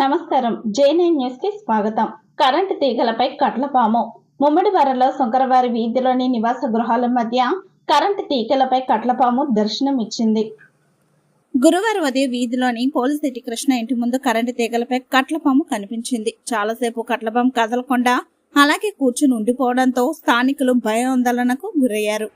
నమస్కారం. జేఎన్ఐ న్యూస్కి స్వాగతం. కరెంటు తీగలపై కట్లపాము. ముమ్మడివారలో శంకరవారి వీధిలోని నివాస గృహాల మధ్య కరెంటు తీగలపై కట్లపాము దర్శనమిచ్చింది. గురువారం ఉదయం వీధిలోని పోలిసిటీ కృష్ణ ఇంటి ముందు కరెంటు తీగలపై కట్లపాము కనిపించింది. చాలాసేపు కట్లపాము కదలకుండా అలాగే కూర్చుని ఉండిపోవడంతో స్థానికులు భయాందోళనకు గురయ్యారు.